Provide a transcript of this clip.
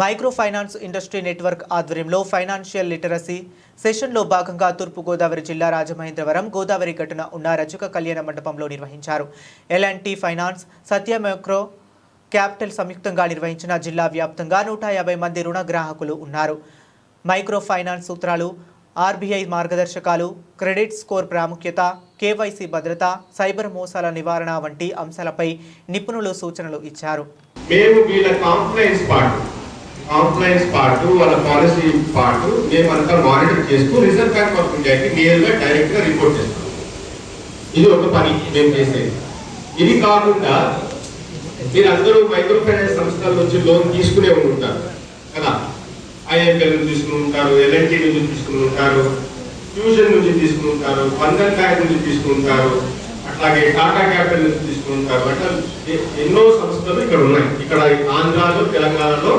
Micro finance industry network ఆధ్వర్యంలో financial literacy సెషన్లో భాగంగా తూర్పుగోదావరి జిల్లా రాజమహేంద్రవరం గోదావరి ఘటన ఉన్న రజక కళ్యాణ మండపంలో నిర్వహించారు. LNT finance Satya micro capital సంయుక్తంగా నిర్వహించిన జిల్లా వ్యాప్తంగా నూట యాభై మంది రుణ గ్రాహకులు ఉన్నారు. మైక్రో ఫైనాన్స్ సూత్రాలు ఆర్బీఐ మార్గదర్శకాలు క్రెడిట్ స్కోర్ ప్రాముఖ్యత కేవైసీ భద్రత సైబర్ మోసాల నివారణ వంటి అంశాలపై నిపుణులు సూచనలు ఇచ్చారు. మేము వీళ్ళ కాంప్లైన్స్ పార్ట్ కాంప్లైన్స్ పార్ట్ వాళ్ళ పాలసీ పార్ట్ మేమంతా మానిటర్ చేస్తూ రిజర్వ్ బ్యాంక్ ఆఫ్ ఇండియాకి నేరుగా డైరెక్ట్గా రిపోర్ట్ చేస్తాం. ఇది ఒక పని మేము చేసేది ఇది కాకుండా మీరందరూ మైక్రో ఫైనాన్స్ సంస్థల నుంచి లోన్ తీసుకునే ఉంటారు కదా. ఐఎంఎల్ నుంచి తీసుకుని ఉంటారు ఎల్ఎన్టీ నుంచి తీసుకుని ఉంటారు ఫ్యూజన్ నుంచి తీసుకుని ఉంటారు బంధన్ బ్యాంక్ నుంచి తీసుకుని ఉంటారు అట్లాగే టాటా క్యాపిటల్ నుంచి తీసుకుని ఉంటారు. ఎన్నో సంస్థలు ఇక్కడ ఉన్నాయి. ఇక్కడ ఆంధ్రాలో తెలంగాణలో